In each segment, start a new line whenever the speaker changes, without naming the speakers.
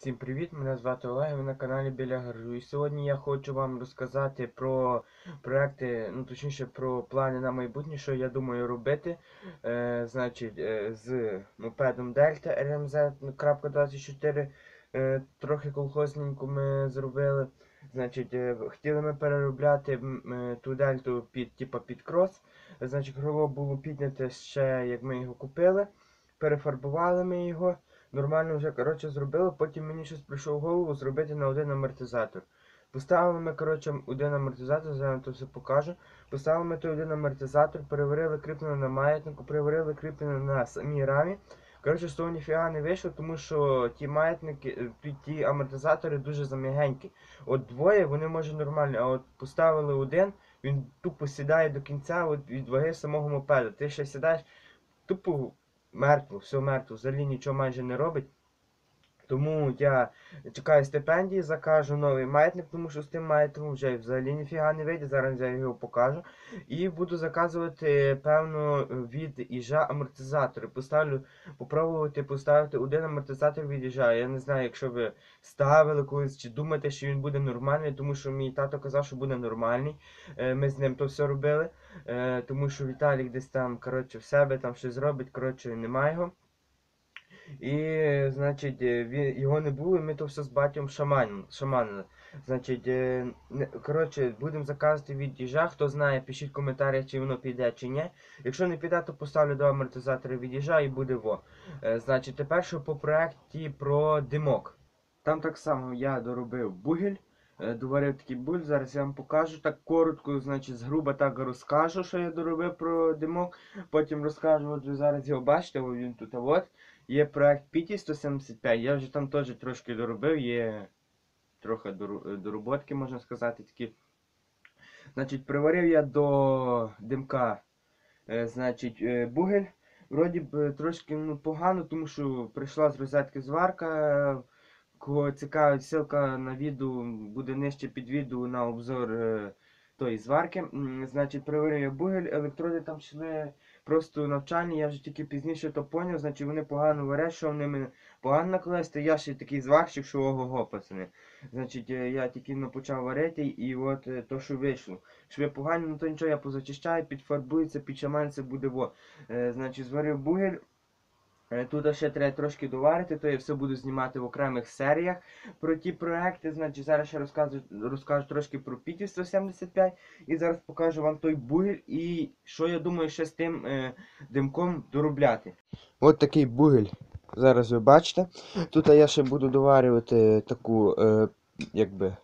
Всім привіт! Мене звати Олег, ви на каналі Біля Гаражу. І сьогодні я хочу вам розказати про проекти, ну точніше про плани на майбутнє, що я думаю робити. Е, значить, е, з мопедом Delta RMZ.24 е, трохи колхозненько ми зробили. Значить, е, хотіли ми переробляти е, ту дельту під, типа, під крос. Значить, крило було підняте ще, як ми його купили. Перефарбували ми його нормально вже коротше зробили, потім мені щось прийшло в голову зробити на один амортизатор. Поставили ми, коротше, один амортизатор, зараз я то все покажу. Поставили ми той один амортизатор, переварили кріплення на маятнику, переварили кріплення на самій рамі. Коротше, з того ніфіга не вийшло, тому що ті маятники, е, ті, амортизатори дуже зам'ягенькі. От двоє вони може нормально, а от поставили один, він тупо сідає до кінця от від ваги самого мопеда. Ти ще сідаєш тупо мертво, все мертво, взагалі нічого майже не робить. Тому я чекаю стипендії, закажу новий маятник, тому що з тим маятником вже взагалі ніфіга не вийде. Зараз я його покажу. І буду заказувати, певно, від іжа амортизатори. Поставлю, попробувати поставити один амортизатор від іжа. Я не знаю, якщо ви ставили колись чи думаєте, що він буде нормальний, тому що мій тато казав, що буде нормальний. Е, Ми з ним то все робили. Е, Тому що Віталік десь там, коротше, в себе там щось робить, коротше, немає його. І, значить, е, його не було, і ми то все з батьком шаманили. Значить, е, коротше, будемо заказувати від їжа. Хто знає, пишіть в коментарях, чи воно піде, чи ні. Якщо не піде, то поставлю два амортизатори від їжа і буде во. Е, Значить, тепер що по проекті про димок. Там так само я доробив бугель. Доварив такий буль, зараз я вам покажу так коротко, значить, згруба так розкажу, що я доробив про димок. Потім розкажу, от ви зараз його бачите, він тут от. Є проект PT 175, я вже там теж трошки доробив, є трохи дору- дороботки, можна сказати, такі. Значить, приварив я до димка, е, значить, е, бугель. Вроді б трошки ну, погано, тому що прийшла з розетки зварка. Кого цікавить, ссылка на відео буде нижче під відео на обзор е, тої зварки. Значить, приварив я бугель, електроди там йшли просто навчання, я вже тільки пізніше то поняв, значить вони погано варять, що вони мене погано накласти. Я ще такий зварщик, що ого-го, пацани. Значить, е, я тільки ну, почав варити, і от е, то, що вийшло. Що ви погано, ну то нічого я позачищаю, підфарбується, підшаманиться буде во. Е, Значить, зварив бугель. Е, Тут ще треба трошки доварити, то я все буду знімати в окремих серіях про ті проекти. Значить, зараз ще розкажу, розкажу трошки про Піті 175 і зараз покажу вам той бугель і що я думаю ще з тим е, димком доробляти. От такий бугель. Зараз ви бачите. Тут я ще буду доварювати таку, е, якби.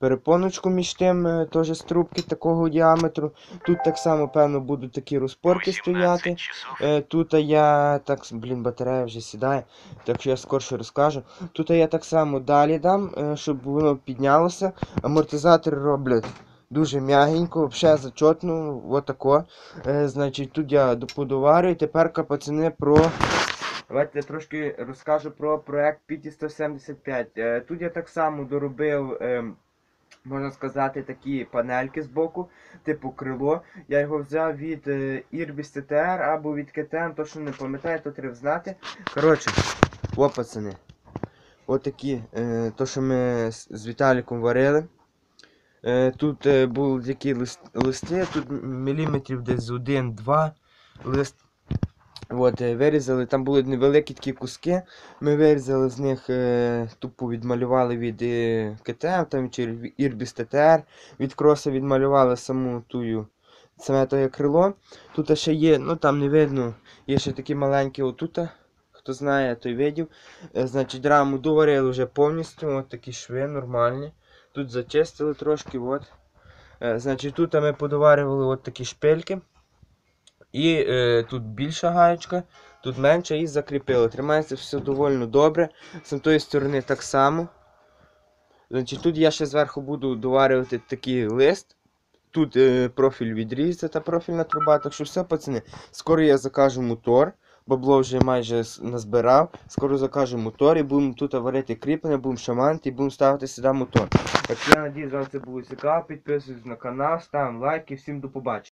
Перепоночку між тим, е, теж з трубки такого діаметру. Тут так само, певно, будуть такі розпорки стояти. Е, Тут я так, блін, батарея вже сідає, так що я скорше розкажу. Тут я так само далі дам, е, щоб воно піднялося. Амортизатори роблять дуже м'ягенько, взагалі зачетно, отако. Е, Значить, тут я доподоварюю. Тепер пацани про. Давайте я трошки розкажу про проект PT 175. Е, Тут я так само доробив. Можна сказати, такі панельки з боку, типу крило. Я його взяв від е, Irbis TTR або від KTM, то що не пам'ятаю, то треба знати. Коротше, о, пацани. Отакі, е, то, що ми з, Віталіком варили. Е, тут е, були такі листи, тут міліметрів десь 1-2 лист. От, е, вирізали, там були невеликі такі куски. Ми вирізали з них, е, тупо відмалювали від е, КТМ там, чи Irbis TTR. Від кроса відмалювали саму тую, саме тоє крило. Тут ще є, ну там не видно, є ще такі маленькі отут. Хто знає, той видів. Е, значить, раму доварили вже повністю, от такі шви нормальні. Тут зачистили трошки. от. Е, значить, тут ми подоварювали от такі шпильки. І е, тут більша гаєчка, тут менша і закріпили. Тримається все доволі добре. З тої сторони так само. Значить, Тут я ще зверху буду доварювати такий лист. Тут е, профіль відрізати та профільна труба. Так що все, пацани. Скоро я закажу мотор. Бабло вже майже назбирав. Скоро закажу мотор і будемо тут варити кріплення, будемо шаманити і будемо ставити сюди мотор. Так я надіюсь, вам це було цікаво. Підписуйтесь на канал, ставимо лайки. Всім до побачення.